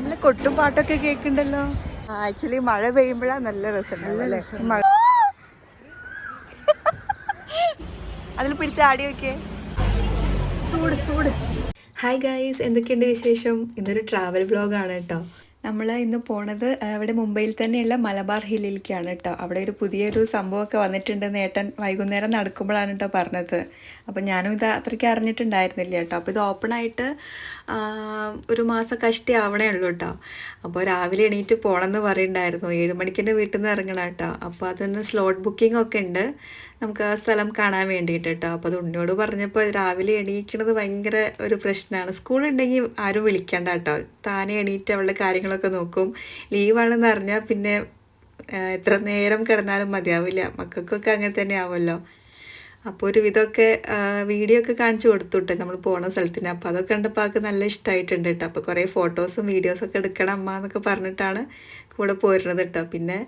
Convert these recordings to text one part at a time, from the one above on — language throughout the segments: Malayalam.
നല്ല കൊട്ടും പാട്ടൊക്കെ കേൾക്കണ്ടല്ലോ? ആക്ച്വലി മഴ പെയ്യുമ്പോഴാ നല്ല രസം. മഴ അതിൽ പിടിച്ച ആടി ഒക്കെ സൂട് സൂട്. ഹായ് ഗായ്സ് എന്തൊക്കെയുണ്ട് വിശേഷം? ഇതൊരു ട്രാവൽ വ്ലോഗാണ് കേട്ടോ. നമ്മൾ ഇന്ന് പോണത് ഇവിടെ മുംബൈയിൽ തന്നെയുള്ള മലബാർ ഹില്ലിലേക്കാണ് കേട്ടോ. അവിടെ ഒരു പുതിയൊരു സംഭവമൊക്കെ വന്നിട്ടുണ്ട് നേട്ടൻ വൈകുന്നേരം നടക്കുമ്പോഴാണ് കേട്ടോ പറഞ്ഞത്. അപ്പോൾ ഞാനും ഇത് അത്രയ്ക്ക് അറിഞ്ഞിട്ടുണ്ടായിരുന്നില്ല കേട്ടോ. അപ്പോൾ ഇത് ഓപ്പൺ ആയിട്ട് ഒരു മാസം കഷ്ടി ആവണേ ഉള്ളൂ കേട്ടോ അപ്പോൾ രാവിലെ എണീറ്റ് പോകണം എന്ന് പറയുന്നുണ്ടായിരുന്നു ഏഴ് മണിക്കെന്റെ വീട്ടിൽ നിന്ന് ഇറങ്ങണം കേട്ടോ അപ്പോൾ അതൊന്ന് സ്ലോട്ട് ബുക്കിംഗ് ഒക്കെ ഉണ്ട് നമുക്ക് ആ സ്ഥലം കാണാൻ വേണ്ടിയിട്ട് കേട്ടോ അപ്പോൾ അത് ഉണ്ണിയോട് പറഞ്ഞപ്പോൾ രാവിലെ എണീക്കണത് ഭയങ്കര ഒരു പ്രശ്നമാണ് സ്കൂളുണ്ടെങ്കിൽ ആരും വിളിക്കണ്ട കേട്ടോ താനെ എണീറ്റ് അവളുടെ കാര്യങ്ങളൊക്കെ നോക്കും. ലീവാണെന്ന് അറിഞ്ഞാൽ പിന്നെ എത്ര നേരം കിടന്നാലും മതിയാവില്ല. മക്കൾക്കൊക്കെ അങ്ങനെ തന്നെ ആവുമല്ലോ. അപ്പോൾ ഒരു വിധമൊക്കെ വീഡിയോ ഒക്കെ കാണിച്ചു കൊടുത്തുട്ടെ. നമ്മൾ പോണ സ്ഥലത്തിന്. അപ്പോൾ അതൊക്കെ കണ്ടപ്പോൾ ആൾക്ക് നല്ല ഇഷ്ടമായിട്ടുണ്ട് കേട്ടോ. അപ്പോൾ കുറേ ഫോട്ടോസും വീഡിയോസൊക്കെ എടുക്കണം അമ്മ എന്നൊക്കെ പറഞ്ഞിട്ടാണ് കൂടെ പോരുന്നത് കേട്ടോ. പിന്നെ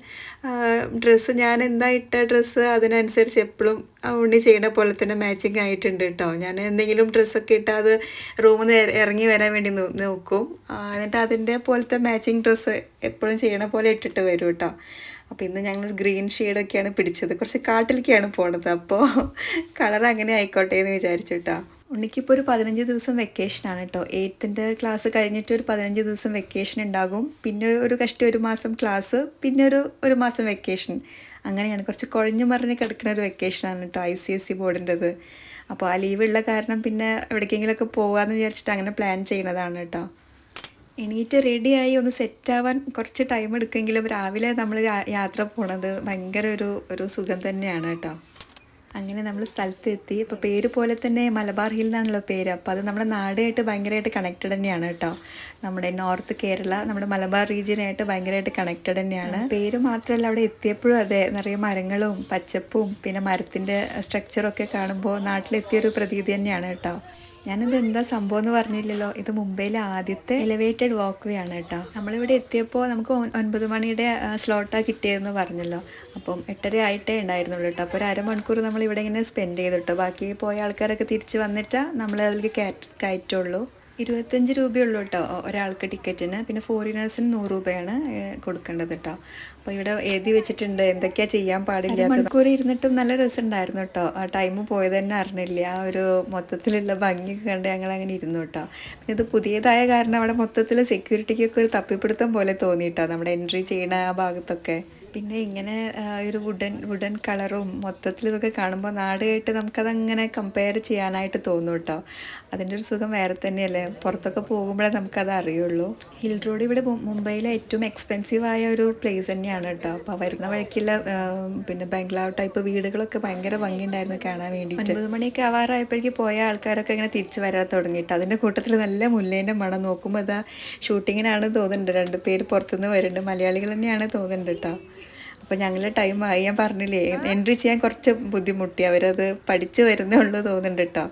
ഡ്രസ്സ് ഞാൻ എന്താ ഇട്ട ഡ്രസ്സ് അതിനനുസരിച്ച് എപ്പോഴും ഉണ്ണി ചെയ്യണ പോലെ തന്നെ മാച്ചിങ് ആയിട്ടുണ്ട് കേട്ടോ. ഞാൻ എന്തെങ്കിലും ഡ്രസ്സൊക്കെ ഇട്ടാൽ അത് റൂമിൽ നിന്ന് ഇറങ്ങി വരാൻ വേണ്ടി നോക്കും. എന്നിട്ട് അതിന്റെ പോലത്തെ മാച്ചിങ് ഡ്രസ്സ് എപ്പോഴും ചെയ്യണ പോലെ ഇട്ടിട്ട് വരും കേട്ടോ. അപ്പോൾ ഇന്ന് ഞങ്ങളൊരു ഗ്രീൻ ഷെയ്ഡൊക്കെയാണ് പിടിച്ചത്. കുറച്ച് കാട്ടിലേക്കാണ് പോണത്. അപ്പോൾ കളർ അങ്ങനെ ആയിക്കോട്ടെ എന്ന് വിചാരിച്ചിട്ടാ ഉണ്ണിക്കിപ്പോൾ ഒരു പതിനഞ്ച് ദിവസം വെക്കേഷനാണ് കേട്ടോ എയ്ത്തിന്റെ ക്ലാസ് കഴിഞ്ഞിട്ട് ഒരു പതിനഞ്ച് ദിവസം വെക്കേഷൻ ഉണ്ടാകും. പിന്നെ ഒരു കഷ്ടി ഒരു മാസം ക്ലാസ് പിന്നെ ഒരു ഒരു മാസം വെക്കേഷൻ അങ്ങനെയാണ്. കുറച്ച് കുഴഞ്ഞു മറിഞ്ഞ് കിടക്കുന്ന ഒരു വെക്കേഷനാണ് കേട്ടോ ഐ സി എസ് സി ബോർഡിന്റെത് അപ്പോൾ ആ ലീവ് ഉള്ള കാരണം പിന്നെ എവിടേക്കെങ്കിലുമൊക്കെ പോകാമെന്ന് വിചാരിച്ചിട്ട് അങ്ങനെ പ്ലാൻ ചെയ്യുന്നതാണ് കേട്ടോ എണീറ്റ് റെഡിയായി ഒന്ന് സെറ്റാവാൻ കുറച്ച് ടൈം എടുക്കുമെങ്കിലും രാവിലെ നമ്മൾ യാത്ര പോണത് ഭയങ്കര ഒരു ഒരു സുഖം തന്നെയാണ് കേട്ടോ. അങ്ങനെ നമ്മൾ സ്ഥലത്തെത്തി ഇപ്പോൾ പേര് പോലെ തന്നെ മലബാർ ഹിൽ എന്നാണല്ലോ പേര്. അപ്പോൾ അത് നമ്മുടെ നാടായിട്ട് ഭയങ്കരമായിട്ട് കണക്റ്റഡ് തന്നെയാണ് കേട്ടോ. നമ്മുടെ നോർത്ത് കേരള നമ്മുടെ മലബാർ റീജിയനായിട്ട് ഭയങ്കരമായിട്ട് കണക്റ്റഡ് തന്നെയാണ്. പേര് മാത്രമല്ല അവിടെ എത്തിയപ്പോഴും അതെ നിറയെ മരങ്ങളും പച്ചപ്പും പിന്നെ മരത്തിന്റെ സ്ട്രക്ചറൊക്കെ കാണുമ്പോൾ നാട്ടിലെത്തിയൊരു പ്രതീതി തന്നെയാണ് കേട്ടോ. ഞാനിത് എന്താ സംഭവം എന്ന് പറഞ്ഞില്ലല്ലോ. ഇത് മുംബൈയിലെ ആദ്യത്തെ എലിവേറ്റഡ് വാക്ക് വേ ആണ് കേട്ടോ. നമ്മളിവിടെ എത്തിയപ്പോൾ നമുക്ക് ഒൻ- ഒൻപത് മണിയുടെ സ്ലോട്ടാണ് കിട്ടിയതെന്ന് പറഞ്ഞല്ലോ. അപ്പം എട്ടര ആയിട്ടേ ഉണ്ടായിരുന്നുള്ളൂ കേട്ടോ. അപ്പോൾ ഒരു അരമണിക്കൂർ നമ്മൾ ഇവിടെ ഇങ്ങനെ സ്പെൻഡ് ചെയ്തു ബാക്കി പോയ ആൾക്കാരൊക്കെ തിരിച്ച് വന്നിട്ടാണ് നമ്മൾ അതിലേക്ക് കയറ്റ കയറ്റുള്ളൂ. ഇരുപത്തഞ്ച് രൂപയുള്ളൂ കേട്ടോ ഒരാൾക്ക് ടിക്കറ്റിന്. പിന്നെ ഫോറിനേഴ്സിന് നൂറ് രൂപയാണ് കൊടുക്കേണ്ടത് കേട്ടോ. അപ്പോൾ ഇവിടെ എഴുതി വെച്ചിട്ടുണ്ട് എന്തൊക്കെയാ ചെയ്യാൻ പാടില്ല മണിക്കൂർ ഇരുന്നിട്ടും നല്ല രസമുണ്ടായിരുന്നു കേട്ടോ. ആ ടൈം പോയത് തന്നെ അറിഞ്ഞില്ല. ആ ഒരു മൊത്തത്തിലുള്ള ഭംഗിയൊക്കെ കണ്ട് ഞങ്ങൾ അങ്ങനെ ഇരുന്നു കേട്ടോ. പിന്നെ ഇത് പുതിയതായ കാരണം അവിടെ മൊത്തത്തിൽ സെക്യൂരിറ്റിക്കൊക്കെ ഒരു തപ്പിപ്പിടുത്തം പോലെ തോന്നി കേട്ടോ നമ്മുടെ എൻട്രി ചെയ്യണ ആ ഭാഗത്തൊക്കെ. പിന്നെ ഇങ്ങനെ ഒരു വുഡൻ വുഡൻ കളറും മൊത്തത്തിൽ ഇതൊക്കെ കാണുമ്പോൾ നാടുമായിട്ട് നമുക്കതങ്ങനെ കമ്പയർ ചെയ്യാനായിട്ട് തോന്നും കേട്ടോ അതിന്റെ ഒരു സുഖം വേറെ തന്നെയല്ലേ? പുറത്തൊക്കെ പോകുമ്പോഴേ നമുക്കത് അറിയുള്ളൂ ഹിൽ റോഡ് ഇവിടെ മുംബൈയിലെ ഏറ്റവും എക്സ്പെൻസീവ് ആയ ഒരു പ്ലേസ് തന്നെയാണ് കേട്ടോ അപ്പോൾ വരുന്ന വഴിക്കുള്ള പിന്നെ ബംഗ്ലാവ് ടൈപ്പ് വീടുകളൊക്കെ ഭയങ്കര ഭംഗിയുണ്ടായിരുന്നു കാണാൻ വേണ്ടി ഒൻപത് മണിയൊക്കെ ആവാറായപ്പോഴേക്ക് പോയ ആൾക്കാരൊക്കെ ഇങ്ങനെ തിരിച്ചു വരാൻ തുടങ്ങിയിട്ട്. അതിന്റെ കൂട്ടത്തിൽ നല്ല മുല്ലേന്റെ മണം നോക്കുമ്പോൾ അതാ ഷൂട്ടിങ്ങിനാണ് തോന്നുന്നുണ്ട്. രണ്ട് പേര് പുറത്തുനിന്ന് വരുന്നുണ്ട്. മലയാളികൾ തന്നെയാണ് തോന്നുന്നുണ്ട് കേട്ടോ അപ്പോൾ ഞങ്ങൾ ടൈമായി ഞാൻ പറഞ്ഞില്ലേ എൻട്രി ചെയ്യാൻ കുറച്ച് ബുദ്ധിമുട്ടി. അവരത് പഠിച്ചു വരുന്നേ ഉള്ളൂ തോന്നുന്നുണ്ട് കേട്ടോ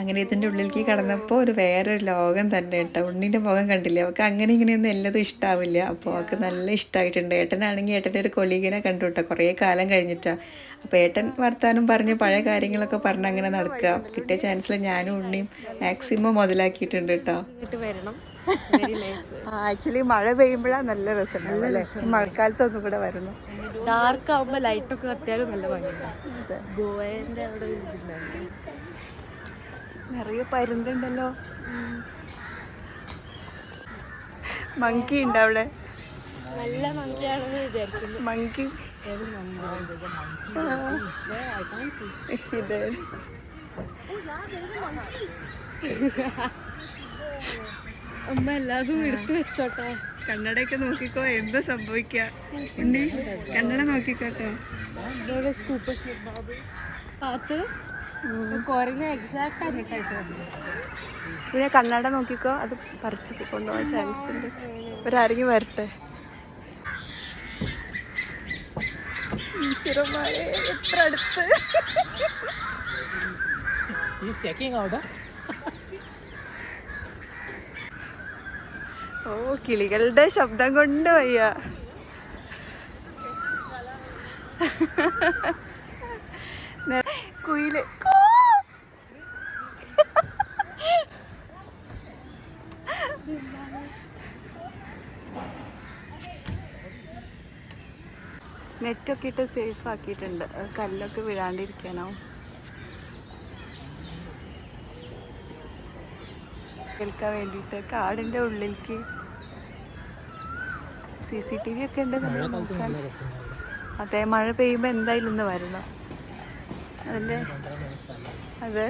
അങ്ങനെ ഇതിന്റെ ഉള്ളിലേക്ക് കടന്നപ്പോൾ ഒരു വേറൊരു ലോകം തന്നെ കേട്ടോ ഉണ്ണിന്റെ മുഖം കണ്ടില്ലേ? അവൾക്ക് അങ്ങനെ ഇങ്ങനെയൊന്നും എല്ലാതും ഇഷ്ടാവില്ല. അപ്പോൾ അവൾക്ക് നല്ല ഇഷ്ടമായിട്ടുണ്ട് ഏട്ടനാണെങ്കിൽ ഏട്ടന്റെ ഒരു കൊളീഗിനെ കണ്ടു കേട്ടോ കുറേ കാലം കഴിഞ്ഞിട്ടാണ് അപ്പോൾ ഏട്ടൻ വർത്താനം പറഞ്ഞ് പഴയ കാര്യങ്ങളൊക്കെ പറഞ്ഞ് അങ്ങനെ നടക്കുക കിട്ടിയ ചാൻസിൽ ഞാനും ഉണ്ണിയും മാക്സിമം മുതലാക്കിയിട്ടുണ്ട് കേട്ടോ വരണം. ആക്ച്വലി മഴ പെയ്യുമ്പോഴാ നല്ല രസം അല്ലേ? മഴക്കാലത്ത് ഒന്നും കൂടെ വരുന്നു. ഡാർക്ക് ആവുമ്പോ ലൈറ്റ് ഒക്കെ കത്തിയാലും നല്ല ഭംഗിയാണ് ഗോവന്റെ അവിടെ നിറയെ പരുന്തുണ്ടല്ലോ. മങ്കി ഉണ്ട് അവിടെ? നല്ല മങ്കിയാണെന്ന് വിചാരിക്കുന്നു. മങ്കി ഇത്? അമ്മ എല്ലാതും എടുത്തു വെച്ചോട്ടെ. കണ്ണടയൊക്കെ നോക്കിക്കോ എന്താ സംഭവിക്കുക ഉണ്ണി കണ്ണട നോക്കിക്കോട്ടോ ഇവിടെ സ്കൂപ്പർ ബാബു അത് കുറഞ്ഞ എക്സാക്റ്റ് ആയിട്ട് പിന്നെ കണ്ണട നോക്കിക്കോ അത് പറിച്ച് കൊണ്ടുപോകാൻ ചാൻസ് ഉണ്ട്. ഒരാരെങ്കിലും വരട്ടെ. ഈശ്വരന്മാരെ എത്ര അടുത്ത്. ഓ കിളികളുടെ ശബ്ദം കൊണ്ട് വയ്യ. കുയിൽ. നെറ്റൊക്കെ ഇട്ട് സേഫ് ആക്കിയിട്ടുണ്ട്. കല്ലൊക്കെ വീഴാണ്ടിരിക്കാനാവും കേൾക്കാൻ വേണ്ടിയിട്ട് കാടിന്റെ ഉള്ളിലേക്ക് സി സി ടി വി ഒക്കെ ഉണ്ട് നമ്മൾ നോക്കാൻ. അതെ മഴ പെയ്യുമ്പോൾ എന്തായാലും ഇന്ന് വരണം. അതിന്റെ അതെ.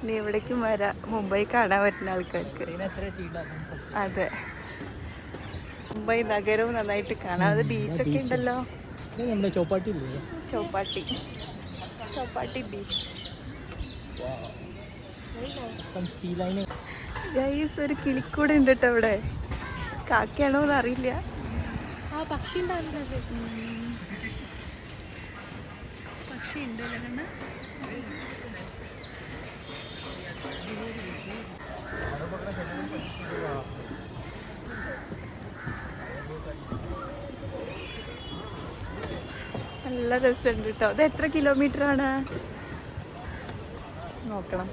ഇനി എവിടേക്കും വരാം. മുംബൈ കാണാൻ പറ്റുന്ന ആൾക്കാർക്ക്. അതെ. മുംബൈ നഗരവും നന്നായിട്ട് കാണാം. അത് ബീച്ചൊക്കെ ഉണ്ടല്ലോ. ചോപ്പാട്ടി ചോപ്പാട്ടി. ചോപ്പാട്ടി ബീച്ച് ഗൈസ് ഒരു കിളിക്കൂടെ ഉണ്ട് കേട്ടോ ഇവിടെ കാക്കയാണോ എന്ന് അറിയില്ല. ആ പക്ഷി ഉണ്ടാവില്ലല്ലേ പക്ഷി ഉണ്ടല്ലേ കണ്ണ്. നല്ല രസമുണ്ട് കേട്ടോ. അത് എത്ര കിലോമീറ്റർ ആണ്? നോക്കണം.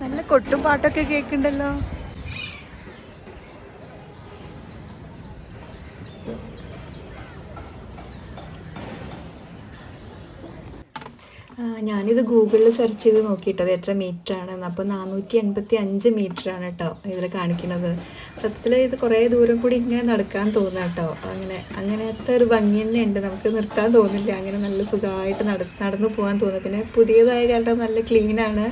നല്ല കൊട്ടും പാട്ടൊക്കെ കേൾക്കണ്ടല്ലോ? ഞാനിത് ഗൂഗിളിൽ സെർച്ച് ചെയ്ത് നോക്കിയിട്ടത് എത്ര മീറ്റർ ആണെന്ന്. അപ്പോൾ നാനൂറ്റി എൺപത്തി അഞ്ച് മീറ്റർ ആണ് കേട്ടോ ഇതിൽ കാണിക്കുന്നത് സത്യത്തിൽ ഇത് കുറേ ദൂരം കൂടി ഇങ്ങനെ നടക്കാൻ തോന്നുക കേട്ടോ അങ്ങനെ അങ്ങനത്തെ ഒരു ഭംഗി തന്നെ ഉണ്ട്. നമുക്ക് നിർത്താൻ തോന്നില്ല. അങ്ങനെ നല്ല സുഖമായിട്ട് നട നടന്നു പോകാൻ തോന്നുന്നു. പിന്നെ പുതിയതായ കാരണം നല്ല ക്ലീനാണ്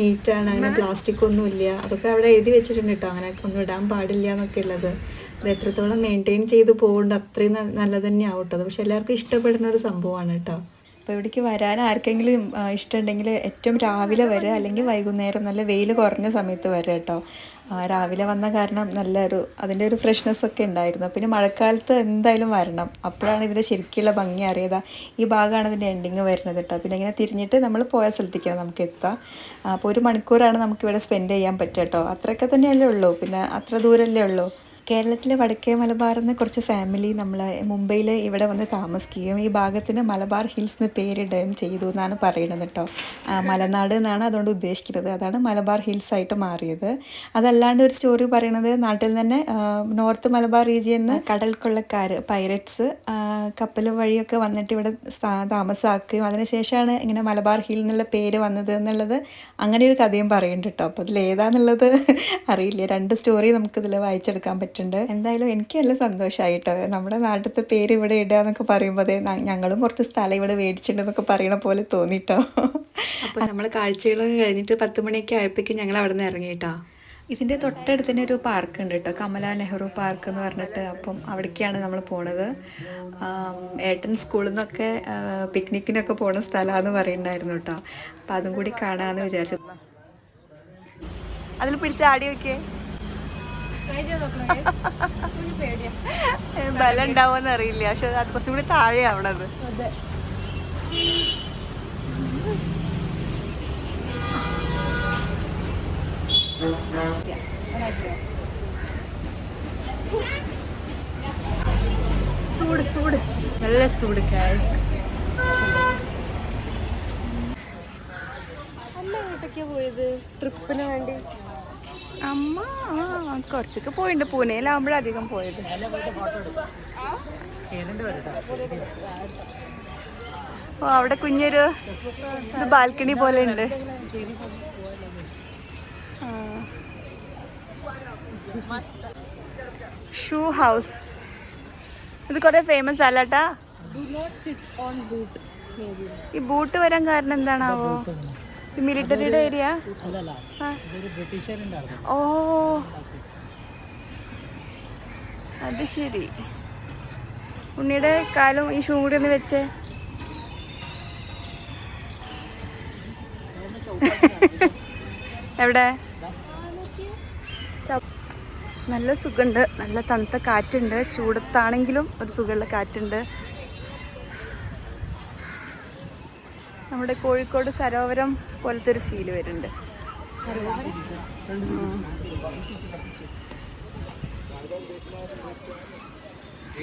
നീറ്റാണ് അങ്ങനെ പ്ലാസ്റ്റിക് ഒന്നും ഇല്ല. അതൊക്കെ അവിടെ എഴുതി വെച്ചിട്ടുണ്ട് കേട്ടോ അങ്ങനെ ഒന്നും ഇടാൻ പാടില്ല എന്നൊക്കെ ഉള്ളത്. ഇത് എത്രത്തോളം മെയിന്റെയിൻ ചെയ്ത് പോകേണ്ട അത്രയും നല്ലത് തന്നെയാവും കേട്ടോ അത് പക്ഷെ എല്ലാവർക്കും ഇഷ്ടപ്പെടുന്ന ഒരു സംഭവമാണ് കേട്ടോ അപ്പോൾ ഇവിടേക്ക് വരാൻ ആർക്കെങ്കിലും ഇഷ്ടമുണ്ടെങ്കിൽ ഏറ്റവും രാവിലെ വരിക. അല്ലെങ്കിൽ വൈകുന്നേരം നല്ല വെയിൽ കുറഞ്ഞ സമയത്ത് വരിക കേട്ടോ. രാവിലെ വന്ന കാരണം നല്ലൊരു അതിന്റെ ഒരു ഫ്രഷ്നെസ് ഒക്കെ ഉണ്ടായിരുന്നു. പിന്നെ മഴക്കാലത്ത് എന്തായാലും വരണം. അപ്പോഴാണ് ഇതിന്റെ ശരിക്കുള്ള ഭംഗി അറിയുക. ഈ ഭാഗമാണ് ഇതിന്റെ എൻഡിങ് വരുന്നത് കേട്ടോ. പിന്നെ ഇങ്ങനെ തിരിഞ്ഞിട്ട് നമ്മൾ പോയ സ്ഥലത്തേക്കാണ് നമുക്ക് എത്താം. അപ്പോൾ ഒരു മണിക്കൂറാണ് നമുക്കിവിടെ സ്പെൻഡ് ചെയ്യാൻ പറ്റുക കേട്ടോ. അത്രയൊക്കെ തന്നെയല്ലേ ഉള്ളൂ. പിന്നെ അത്ര ദൂരമല്ലേ ഉള്ളൂ. കേരളത്തിലെ വടക്കേ മലബാറിൽ നിന്ന് കുറച്ച് ഫാമിലി നമ്മൾ മുംബൈയിൽ ഇവിടെ വന്ന് താമസിക്കുകയും ഈ ഭാഗത്തിന് മലബാർ ഹിൽസ് എന്ന് പേരിടുകയും ചെയ്തു എന്നാണ് പറയുന്നത് കേട്ടോ മലനാട് എന്നാണ് അതുകൊണ്ട് ഉദ്ദേശിക്കുന്നത്. അതാണ് മലബാർ ഹിൽസ് ആയിട്ട് മാറിയത്. അതല്ലാണ്ട് ഒരു സ്റ്റോറി പറയണത് നാട്ടിൽ തന്നെ നോർത്ത് മലബാർ റീജിയനിൽ നിന്ന് കടൽ കൊള്ളക്കാർ പൈററ്റ്സ് കപ്പൽ വഴിയൊക്കെ വന്നിട്ട് ഇവിടെ താമസമാക്കുകയും അതിനുശേഷമാണ് ഇങ്ങനെ മലബാർ ഹിൽ എന്നുള്ള പേര് വന്നത് എന്നുള്ളത് അങ്ങനെ ഒരു കഥയും പറയുന്നുണ്ട് കേട്ടോ അപ്പോൾ അതിൽ ഏതാന്നുള്ളത് അറിയില്ല. രണ്ട് സ്റ്റോറി നമുക്കിതിൽ വായിച്ചെടുക്കാൻ പറ്റുന്നുണ്ട് എന്തായാലും എനിക്ക് നല്ല സന്തോഷമായിട്ടോ നമ്മുടെ നാട്ടിലത്തെ പേര് ഇവിടെ ഇടുക എന്നൊക്കെ പറയുമ്പോൾ അതെ ഞങ്ങളും കുറച്ച് സ്ഥലം ഇവിടെ മേടിച്ചിട്ടുണ്ടെന്നൊക്കെ പറയണ പോലെ തോന്നിട്ടോ. അപ്പോൾ നമ്മൾ കാഴ്ചകളൊക്കെ കഴിഞ്ഞിട്ട് പത്ത് മണിയൊക്കെ ആയപ്പോഴേക്കും ഞങ്ങൾ അവിടെ നിന്ന് ഇറങ്ങിയിട്ടോ? ഇതിന്റെ തൊട്ടടുത്ത് തന്നെ ഒരു പാർക്ക് ഉണ്ട് കേട്ടോ കമല നെഹ്റു പാർക്ക് എന്ന് പറഞ്ഞിട്ട് അപ്പം അവിടേക്കാണ് നമ്മൾ പോണത്. ആം, ഏട്ടൻ സ്കൂളിൽ നിന്നൊക്കെ പിക്നിക്കിനൊക്കെ പോണ സ്ഥലമാണെന്ന് പറയുന്നുണ്ടായിരുന്നു കേട്ടോ. അപ്പം അതും കൂടി കാണാമെന്ന് വിചാരിച്ചു. അതിൽ പിടിച്ച് ആടി നോക്കിയേ ബലം ഉണ്ടാവുമെന്ന് അറിയില്ല പക്ഷെ അത് കുറച്ചും കൂടി താഴെ ആവണത് സൂട് സൂട് നല്ല സൂട് ഗൈസ് അമ്മ എങ്ങോട്ടൊക്കെയാ പോയത്? ട്രിപ്പിന് വേണ്ടി. അമ്മ ആ, കുറച്ചൊക്കെ പോയിട്ടുണ്ട് പൂനെയിലാവുമ്പോഴധികം പോയത്. ഓ അവിടെ കുഞ്ഞൊരു ബാൽക്കണി പോലെ ഉണ്ട് ഷൂ ഹൗസ്. ഇത് കുറെ ഫേമസ് അല്ലാട്ടാ ഈ ബൂട്ട് വരാൻ കാരണം എന്താണാവോ? മിലിറ്ററിയുടെ ഏരിയ ഓ. അത് ശരി. ഉണ്ണിയുടെ കാലും ഈ ഷൂ കൂടി ഒന്ന് വെച്ചേ. എവിടെ? നല്ല സുഖമുണ്ട് നല്ല തണുത്ത കാറ്റുണ്ട്. ചൂടത്താണെങ്കിലും ഒരു സുഖമുള്ള കാറ്റുണ്ട്. നമ്മുടെ കോഴിക്കോട് സരോവരം പോലത്തെ ഒരു ഫീൽ വരുന്നുണ്ട്.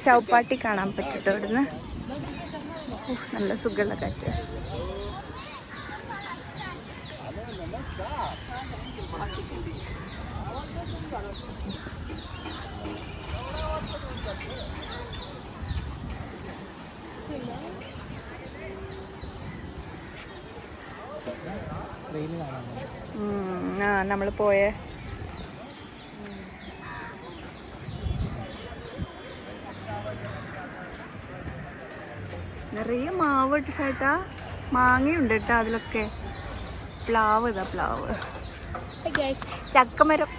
ചൗപ്പാട്ടി കാണാൻ പറ്റട്ടോ ഇവിടുന്ന്? നല്ല സുഖമുള്ള കാറ്റ്. Thank കാണാൻ ആ നമ്മൾ പോയ. നിറയെ മാവ് ഇട്ടിട്ടാ ചേട്ടാ മാങ്ങയുണ്ട് കേട്ടോ അതിലൊക്കെ. പ്ലാവ് ഇതാ പ്ലാവ്. ചക്കമരം.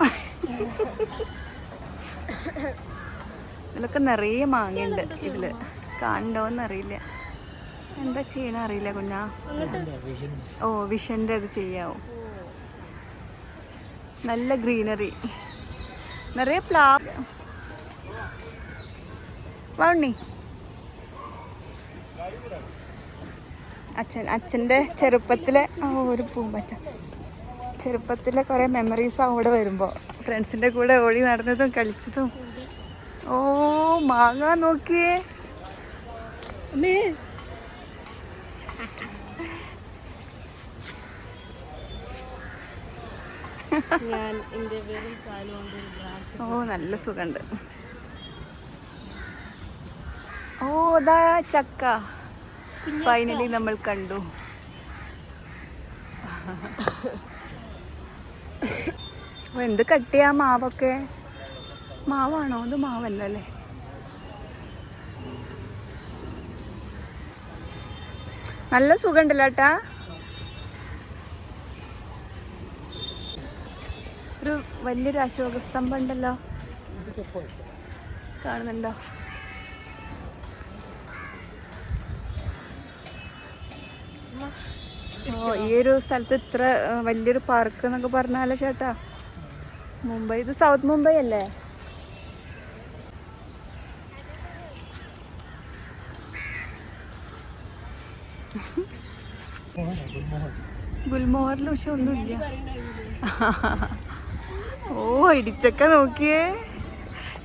ഇതിലൊക്കെ നിറയെ മാങ്ങയുണ്ട് ഇതിൽ. കാണണ്ടോന്ന് അറിയില്ല എന്താ ചെയ്യണ അറിയില്ല കുഞ്ഞാ. ഓ വിഷന്റെ അത് ചെയ്യാവോ? നല്ല ഗ്രീനറി. നിറയെ പ്ലാ വണ്ണി അച്ഛൻ അച്ഛന്റെ ചെറുപ്പത്തിലെ ഒരു പൂമ്പറ്റ. ചെറുപ്പത്തിലെ കുറേ മെമ്മറീസ് അവിടെ വരുമ്പോൾ ഫ്രണ്ട്സിന്റെ കൂടെ ഓടി നടന്നതും കളിച്ചതും. ഓ മാങ്ങ നോക്കിയേ. ഞാൻ എന്റെ കാലുകൊണ്ട് ഓ നല്ല സുഖമുണ്ട്. ഓ ഇതാ ചക്ക. ഫൈനലി നമ്മൾ കണ്ടു. എന്ത് കട്ടിയാ മാവൊക്കെ? മാവാണോ? അത് മാവല്ലേ നല്ല സുഖമുണ്ടല്ലോ ഏട്ടാ ഒരു വലിയൊരു അശോക സ്തംഭം ഉണ്ടല്ലോ. കാണുന്നുണ്ടോ? ഓ ഈ ഒരു സ്ഥലത്ത് ഇത്ര വലിയൊരു പാർക്ക് എന്നൊക്കെ പറഞ്ഞാലോ ചേട്ടാ? മുംബൈ ഇത് സൗത്ത് മുംബൈ അല്ലേ? ഗുൽമോഹറിൽ പക്ഷെ ഒന്നുമില്ല. ഓ ഇടിച്ചക്ക നോക്കിയേ.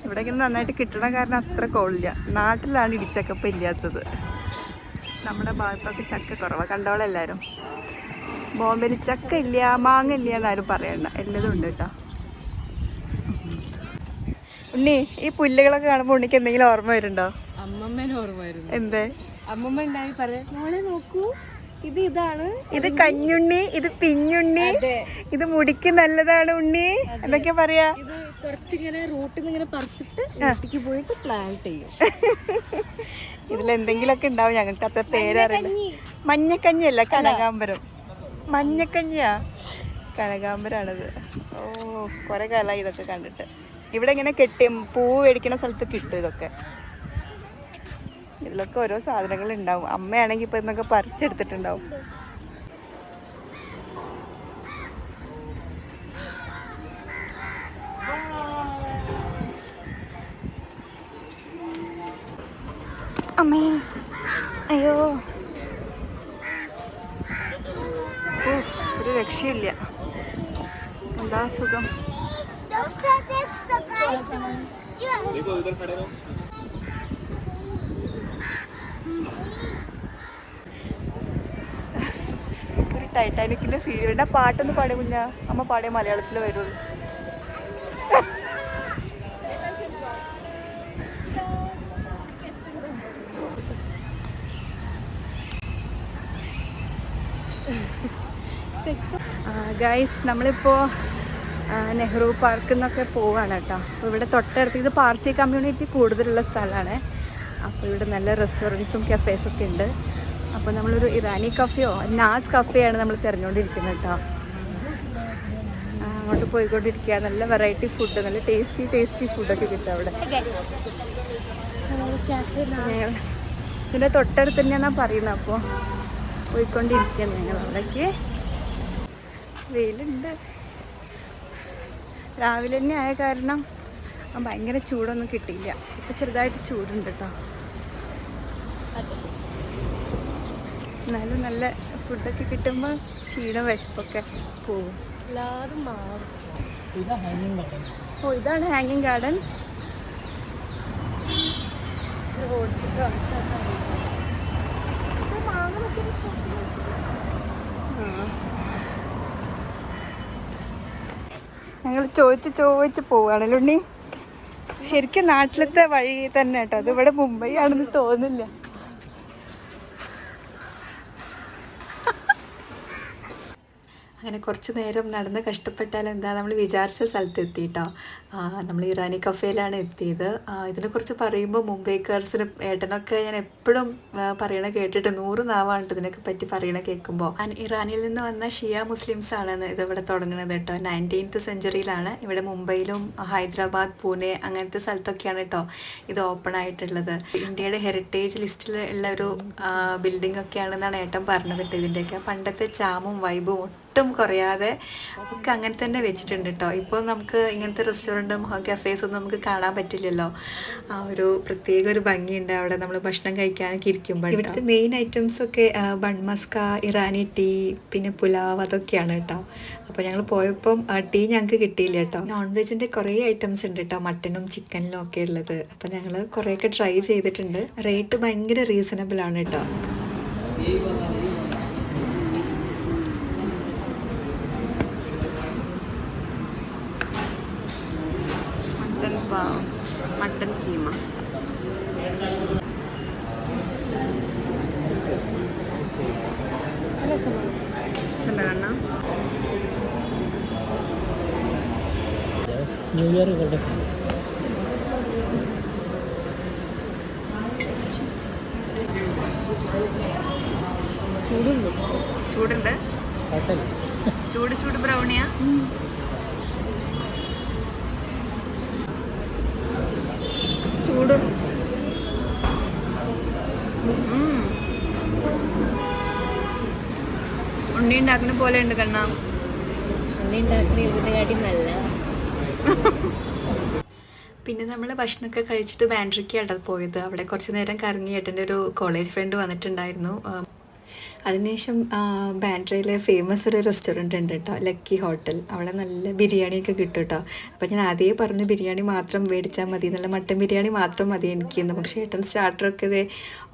ഇവിടെ ഇങ്ങനെ നന്നായിട്ട് കിട്ടണ കാരണം അത്ര കോളില്ല നാട്ടിലാണ് ഇടിച്ചക്ക ഇപ്പം ഇല്ലാത്തത്. നമ്മുടെ ഭാഗത്തൊക്കെ ചക്ക കുറവാണ് കണ്ടോളെല്ലാവരും ബോംബെയിൽ ചക്ക ഇല്ല മാങ്ങ ഇല്ല എന്നാരും പറയണ്ട. എല്ലതും ഉണ്ട് കേട്ടോ. ഉണ്ണി ഈ പുല്ലുകളൊക്കെ കാണുമ്പോൾ ഉണ്ണിക്ക് എന്തെങ്കിലും ഓർമ്മ വരുന്നുണ്ടോ? അമ്മമ്മേനെ ഓർമ്മ വരുന്നു. എന്തേ? അമ്മമ്മ ഉണ്ടായി പറയാം. മോളെ നോക്കൂ. ഇത് ഇതാണ്. ഇത് കഞ്ഞുണ്ണി ഇത് പിഞ്ഞുണ്ണി ഇത് മുടിക്ക് നല്ലതാണ് ഉണ്ണി. എന്നൊക്കെ പറയാ? ഇത് കുറച്ചിങ്ങനെ റൂട്ടിൽ നിന്ന് ഇങ്ങനെ പറിച്ചിട്ട് വീട്ടിക്ക് പോയിട്ട് പ്ലാന്റ് ചെയ്യും. ഇതിൽ എന്തെങ്കിലുമൊക്കെ ഉണ്ടാവും ഞങ്ങൾക്ക് അത്ര പേരറിയില്ല. മഞ്ഞക്കഞ്ഞി. അല്ല കനകാമ്പരം. മഞ്ഞക്കഞ്ഞിയാ? കനകാമ്പരാണിത്. ഓ കുറെ കാലമായി ഇതൊക്കെ കണ്ടിട്ട്. ഇവിടെ ഇങ്ങനെ കെട്ടി പൂ മേടിക്കണ സ്ഥലത്ത് കിട്ടും ഇതൊക്കെ. ഇതിലൊക്കെ ഓരോ സാധനങ്ങൾ ഉണ്ടാവും. അമ്മയാണെങ്കിൽ ഇപ്പൊ ഇന്നൊക്കെ പറിച്ചെടുത്തിട്ടുണ്ടാവും. അമ്മേ അയ്യോ. ഒരു രക്ഷയില്ല. എന്താ സുഖം ടൈറ്റാനിക്കിന്റെ ഫീൽ എന്നാ പാട്ടൊന്ന് പാടേ കുഞ്ഞ. അമ്മ പാടേ മലയാളത്തിൽ വരുള്ളൂ. ഗൈസ് നമ്മളിപ്പോൾ നെഹ്റു പാർക്കിൽ നിന്നൊക്കെ പോവാണ് കേട്ടോ. അപ്പോൾ ഇവിടെ തൊട്ടടുത്ത് ഇത് പാർസി കമ്മ്യൂണിറ്റി കൂടുതലുള്ള സ്ഥലമാണ്. അപ്പോൾ ഇവിടെ നല്ല റെസ്റ്റോറന്റ്സും കഫേസൊക്കെ ഉണ്ട്. അപ്പോൾ നമ്മളൊരു ഇറാനി കഫയോ നാസ് കഫയാണ് നമ്മൾ തിരഞ്ഞുകൊണ്ടിരിക്കുന്നത് കേട്ടോ അങ്ങോട്ട് പോയിക്കൊണ്ടിരിക്കുക നല്ല വെറൈറ്റി ഫുഡ് നല്ല ടേസ്റ്റി ടേസ്റ്റി ഫുഡൊക്കെ കിട്ടും അവിടെ. ഇതിന്റെ ഇതിന്റെ തൊട്ടടുത്ത് തന്നെയാണ് പറയുന്നത് അപ്പോൾ പോയിക്കൊണ്ടിരിക്കുകയാണ് ഞങ്ങൾ അവിടേക്ക്. വെയിലുണ്ട്. രാവിലെ തന്നെ ആയ കാരണം ഭയങ്കര ചൂടൊന്നും കിട്ടിയില്ല. ഇപ്പം ചെറുതായിട്ട് ചൂടുണ്ട് കേട്ടോ എന്നാലും നല്ല ഫുഡൊക്കെ കിട്ടുമ്പോൾ ക്ഷീണം വിശപ്പൊക്കെ പോകും. മാറും. ഓ ഇതാണ് ഹാങ്ങിങ് ഗാർഡൻ ഞങ്ങൾ ചോദിച്ച് ചോദിച്ച് പോവാണ് ഉണ്ണി ശരിക്കും നാട്ടിലത്തെ വഴി തന്നെ കേട്ടോ. അത് ഇവിടെ മുംബൈ ആണെന്ന് തോന്നില്ല അങ്ങനെ കുറച്ച് നേരം നടന്ന് കഷ്ടപ്പെട്ടാൽ എന്താ നമ്മൾ വിചാരിച്ച സ്ഥലത്ത് എത്തിയിട്ടോ. നമ്മൾ ഇറാനി കഫേയിലാണ് എത്തിയത്. ഇതിനെക്കുറിച്ച് പറയുമ്പോൾ മുംബൈക്കാർസിന് ഏട്ടനൊക്കെ ഞാൻ എപ്പോഴും പറയണ കേട്ടിട്ട് നൂറ് നാവാണ് ഇതിനൊക്കെ പറ്റി പറയണ കേൾക്കുമ്പോൾ. ഇറാനിൽ നിന്ന് വന്ന ഷിയ മുസ്ലിംസ് ആണ് ഇവിടെ തുടങ്ങുന്നത് കേട്ടോ നയന്റീൻത്ത് സെഞ്ചുറിയിലാണ്. ഇവിടെ മുംബൈയിലും ഹൈദരാബാദ് പൂനെ അങ്ങനത്തെ സ്ഥലത്തൊക്കെയാണ് കേട്ടോ ഇത് ഓപ്പൺ ആയിട്ടുള്ളത്. ഇന്ത്യയുടെ ഹെറിറ്റേജ് ലിസ്റ്റിൽ ഉള്ള ഒരു ബിൽഡിംഗ് ഒക്കെയാണെന്നാണ് ഏട്ടൻ പറഞ്ഞത് കേട്ടോ ഇതിന്റെയൊക്കെ. പണ്ടത്തെ ചാമും വൈബും ഒട്ടും കുറയാതെ ഒക്കെ അങ്ങനെ തന്നെ വെച്ചിട്ടുണ്ട് കേട്ടോ ഇപ്പോൾ നമുക്ക് ഇങ്ങനത്തെ റെസ്റ്റോറന്റും കഫേസ് ഒന്നും നമുക്ക് കാണാൻ പറ്റില്ലല്ലോ. ആ ഒരു പ്രത്യേക ഒരു ഭംഗിയുണ്ട് അവിടെ നമ്മൾ ഭക്ഷണം കഴിക്കാനൊക്കെ ഇരിക്കുമ്പോൾ ഇവിടുത്തെ മെയിൻ ഐറ്റംസ് ഒക്കെ bun maska bun maska Irani tea പിന്നെ പുലാവ് അതൊക്കെയാണ് കേട്ടോ അപ്പോൾ ഞങ്ങൾ പോയപ്പം ടീ ഞങ്ങൾക്ക് കിട്ടിയില്ല കേട്ടോ നോൺ വെജിന്റെ കുറേ ഐറ്റംസ് ഉണ്ട് കേട്ടോ മട്ടനും ചിക്കനിലും ഒക്കെ ഉള്ളത്. അപ്പോൾ ഞങ്ങൾ കുറേയൊക്കെ ട്രൈ ചെയ്തിട്ടുണ്ട്. റേറ്റ് ഭയങ്കര റീസണബിൾ ആണ് കേട്ടോ മട്ടൻ പാവ് മട്ടൻ കീമ കണ്ണ ന്യൂ ഇയർ ഇവിടെ ചൂടുണ്ട്? ചൂടുണ്ട്. ചൂട് ചൂട് ബ്രൗണിയാ ചൂട്. ഉണ്ണി ഉണ്ടാക്കുന്ന പോലെ ഉണ്ട് കണ്ണാ. ഉണ്ണി ഉണ്ടാക്കുന്ന ഇതിന്റെ കാട്ടി നല്ല പിന്നെ നമ്മൾ ഭക്ഷണമൊക്കെ കഴിച്ചിട്ട് ബാൻഡ്രിക്കാണ് പോയത്. അവിടെ കുറച്ച് നേരം കറങ്ങി ഏട്ടന്റെ ഒരു കോളേജ് ഫ്രണ്ട് വന്നിട്ടുണ്ടായിരുന്നു. അതിനുശേഷം ബാൻഡ്രയിലെ ഫേമസ് ഒരു റെസ്റ്റോറന്റ് ഉണ്ട് കേട്ടോ ലക്കി ഹോട്ടൽ അവിടെ നല്ല ബിരിയാണിയൊക്കെ കിട്ടും കേട്ടോ. അപ്പോൾ ഞാൻ ആദ്യം പറഞ്ഞു ബിരിയാണി മാത്രം മേടിച്ചാൽ മതി നല്ല മട്ടൻ ബിരിയാണി മാത്രം മതി എനിക്ക് പക്ഷേ ഏട്ടൻ സ്റ്റാർട്ടറൊക്കെ ഇത്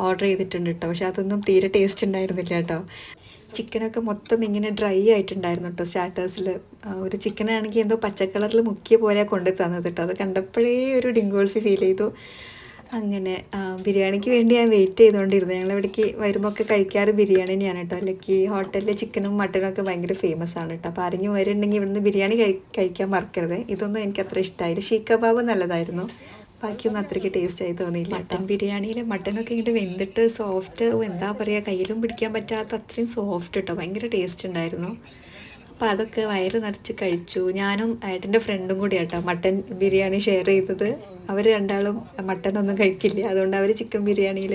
ഓർഡർ ചെയ്തിട്ടുണ്ട് കേട്ടോ. പക്ഷേ അതൊന്നും തീരെ ടേസ്റ്റ് ഉണ്ടായിരുന്നില്ല കേട്ടോ. ചിക്കനൊക്കെ മൊത്തം ഇങ്ങനെ ഡ്രൈ ആയിട്ടുണ്ടായിരുന്നു കേട്ടോ സ്റ്റാർട്ടേഴ്സിൽ ഒരു ചിക്കനാണെങ്കിൽ എന്തോ പച്ചക്കളറിൽ കളറിൽ മുക്കിയ പോലെ കൊണ്ടു തന്നത് കേട്ടോ. അത് കണ്ടപ്പോഴേ ഒരു ഡിങ്കോൾഫി ഫീൽ ചെയ്തു. അങ്ങനെ ബിരിയാണിക്ക് വേണ്ടി ഞാൻ വെയിറ്റ് ചെയ്തുകൊണ്ടിരുന്നു ഞങ്ങൾ ഇവിടേക്ക് വരുമ്പോൾ ഒക്കെ കഴിക്കാറ് ബിരിയാണി തന്നെയാണ് കേട്ടോ അല്ലെങ്കിൽ ഹോട്ടലിലെ ചിക്കനും മട്ടനും ഒക്കെ ഭയങ്കര ഫേമസ് ആണ് കേട്ടോ. അപ്പോൾ ആരെങ്കിലും വരുന്നുണ്ടെങ്കിൽ ഇവിടുന്ന് ബിരിയാണി കഴി കഴിക്കാൻ മറക്കരുത്. ഇതൊന്നും എനിക്ക് അത്ര ഇഷ്ടമായില്ല ഷീ കബാബ് നല്ലതായിരുന്നു. ബാക്കിയൊന്നും അത്രയ്ക്ക് ടേസ്റ്റ് ആയി തോന്നിയില്ല മട്ടൻ ബിരിയാണിയിൽ മട്ടനൊക്കെ ഇങ്ങോട്ട് വെന്തിട്ട് സോഫ്റ്റ് എന്താ പറയുക കയ്യിലും പിടിക്കാൻ പറ്റാത്ത അത്രയും സോഫ്റ്റ് കേട്ടോ ഭയങ്കര ടേസ്റ്റ് ഉണ്ടായിരുന്നു അപ്പോൾ അതൊക്കെ വയറ് നിറച്ച് കഴിച്ചു. ഞാനും ഏട്ടന്റെ ഫ്രണ്ടും കൂടി കേട്ടോ മട്ടൻ ബിരിയാണി ഷെയർ ചെയ്തത്. അവർ രണ്ടാളും മട്ടൻ ഒന്നും കഴിക്കില്ല. അതുകൊണ്ട് അവർ ചിക്കൻ ബിരിയാണിയിൽ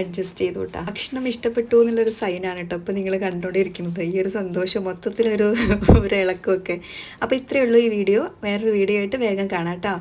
അഡ്ജസ്റ്റ് ചെയ്തു കേട്ടോ. ഭക്ഷണം ഇഷ്ടപ്പെട്ടു എന്നുള്ളൊരു സൈനാണ് കേട്ടോ ഇപ്പോൾ നിങ്ങൾ കണ്ടുകൊണ്ടിരിക്കുന്നത് ഈ ഒരു സന്തോഷം മൊത്തത്തിലൊരു ഒരു ഇളക്കമൊക്കെ. അപ്പോൾ ഇത്രയേ ഉള്ളൂ ഈ വീഡിയോ വേറൊരു വീഡിയോ ആയിട്ട് വേഗം കാണാം കേട്ടോ.